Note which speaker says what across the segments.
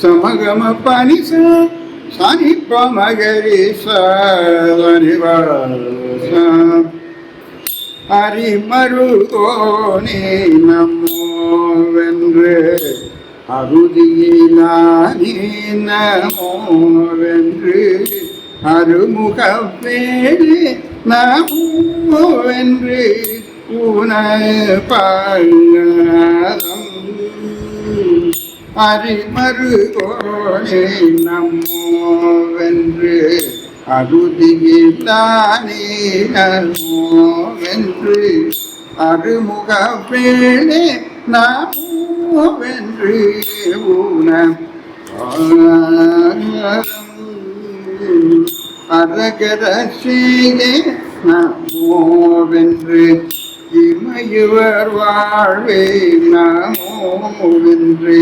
Speaker 1: సమగమ పని సని పమగరి సని அறிமருகோனே நம்மோவென்று அருதியிலானே நமோவென்று அருமுகவேலே நமோவென்று உணபாயம் அறிமருகோனே நம்மோவென்று அருதியிலானே நமோவென்று அருமுக வேளே நமோவென்று ஊனம் அரகர செய்தே நமோவென்று இமையுவர் வாழ்வே நமோவென்று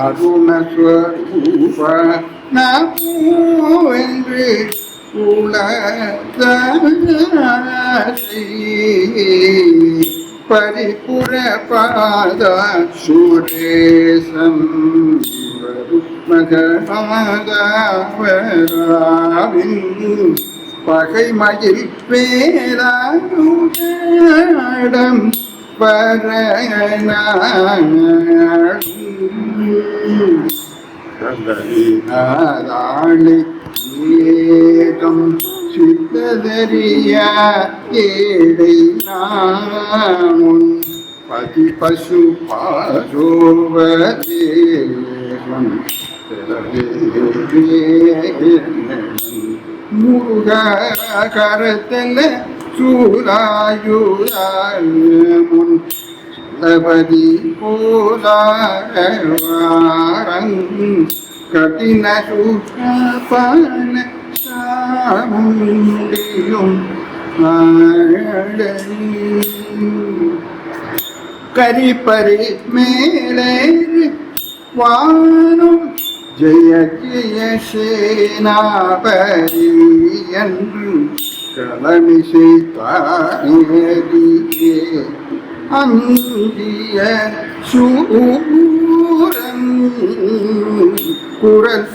Speaker 1: அருணஸ்வரூப நமோவென்று உலகத்தை பரிபுர பாத சுரேசம் மகமாதாவராவின் பகைமயில் பேராடம் பரணாளி ஏகம் சித்ததறிய ஏடை நாமுன் பதி பசு பாசோவதேவம் முருக கரத்தல சூராயுமுன் லபதி போலாரங் கடின சுகபான சாமுண்டியும் கரிப்பறி மேலே வானும் ஜெய ஜெய சேனாபரி என்று கலமிசை தானேதியே அந்திய சூரன் குரல்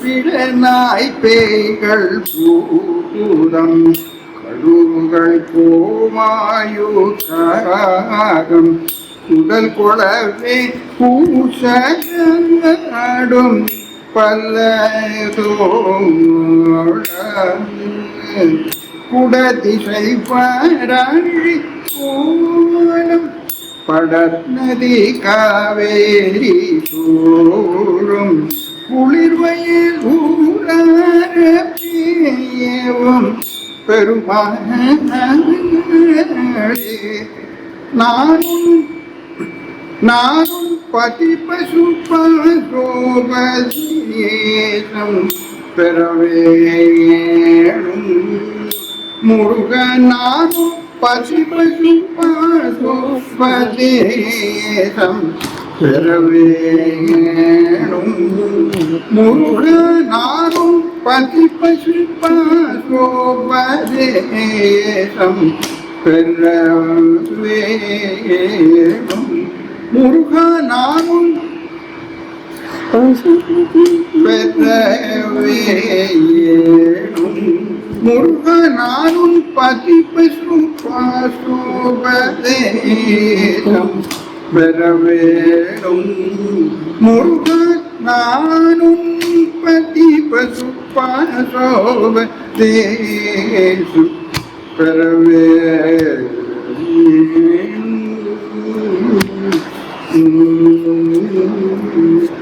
Speaker 1: நாய் பேய்கள் பூதம் கழுவுகள் கோமாயு காகம் உடல் கொளவே பூசடும் பல்லதோ குடதிசை பாராழி கோலம் படர்நதி காவேரி சூழும் குளிர்வயில் ஊரார பேயவும் பெருமாளே நானும் நானும் பதி பசு பசோபதேசம் பெறவே. முருக நானும் பசி பசு பசோபதேசம் பெறவேணும் முருக நானும் பதி பசு பசோபதேசம் பெறவேணும் முருக நானும் பெறவேணும் முருகனானும் பதிப்பு சுபாசோபதேசம் பெறவேணும் முருகனானும் பதிப்பு சுபாசோபதேசம் பெறவே Mm-hmm.